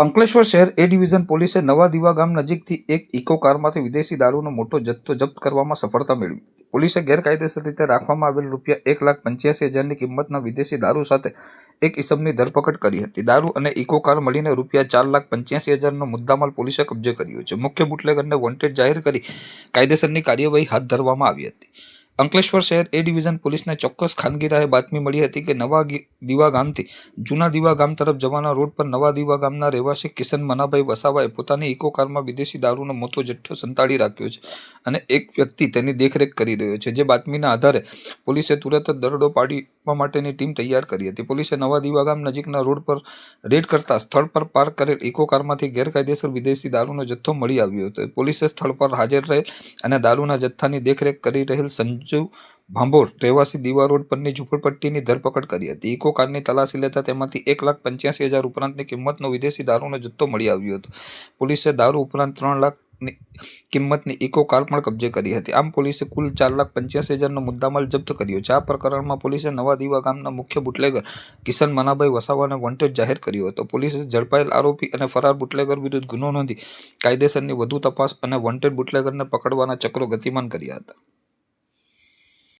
અંકલેશ્વર શહેર એ ડિવિઝન પોલીસે નવા દીવા ગામ નજીકથી એક ઇકો કારમાંથી વિદેશી દારૂનો મોટો જથ્થો જપ્ત કરવામાં સફળતા મેળવી. પોલીસે ગેરકાયદેસર રીતે રાખવામાં આવેલ રૂપિયા એક લાખ પંચ્યાસી હજારની કિંમતના વિદેશી દારૂ સાથે એક ઇસમની ધરપકડ કરી હતી. દારૂ અને ઇકો કાર મળીને રૂપિયા ચાર લાખ પંચ્યાસી હજારનો મુદ્દામાલ પોલીસે કબજે કર્યો છે. મુખ્ય બુટલેગરને વોન્ટેડ જાહેર કરી કાયદેસરની કાર્યવાહી હાથ ધરવામાં આવી હતી. અંકલેશ્વર શહેર એ ડિવિઝન પોલીસને ચોક્કસ ખાનગી રાહે બાતમી મળી હતી કે નવા દીવા ગામથી જૂના દીવા ગામ તરફ જવાના રોડ પર નવા દીવા ગામના રહેવાસી કિશન મનાભાઈ વસાવાએ પોતાની ઇકો કારમાં વિદેશી દારૂનો મોટો જથ્થો સંતાડી રાખ્યો છે અને એક વ્યક્તિ તેની દેખરેખ કરી રહ્યો છે, જે બાતમીના આધારે પોલીસે તુરત જ દરોડો પાડવા માટેની ટીમ તૈયાર કરી હતી. પોલીસે નવા દીવા ગામ નજીકના રોડ પર રેડ કરતા સ્થળ પર પાર્ક કરેલ ઇકો કારમાંથી ગેરકાયદેસર વિદેશી દારૂનો જથ્થો મળી આવ્યો હતો. પોલીસે સ્થળ પર હાજર રહેલ અને દારૂના જથ્થાની દેખરેખ કરી રહેલ સંજુ ભાંભોર રહેવાસી દીવા રોડ પરની ઝૂંપડપટ્ટીની ધરપકડ કરી હતી. ઇકો કારની તલાશી લેતા તેમાંથી એક લાખ પંચ્યાસી હજાર ઉપરાંતની કિંમતનો વિદેશી દારૂનો જથ્થો મળી આવ્યો હતો. પોલીસે દારૂ ઉપરાંત ત્રણ લાખની કિંમતની ઇકો કાર પણ કબજે કરી હતી. આમ પોલીસે કુલ ચાર લાખ પંચ્યાસી હજારનો મુદ્દામાલ જપ્ત કર્યો છે. આ પ્રકરણમાં પોલીસે નવા દીવા ગામના મુખ્ય બુટલેગર કિશન મનાભાઈ વસાવાને વોન્ટેડ જાહેર કર્યો હતો. પોલીસે ઝડપાયેલ આરોપી અને ફરાર બુટલેગર વિરુદ્ધ ગુનો નોંધી કાયદેસરની વધુ તપાસ અને વોન્ટેડ બુટલેગરને પકડવાના ચક્રો ગતિમાન કર્યા હતા.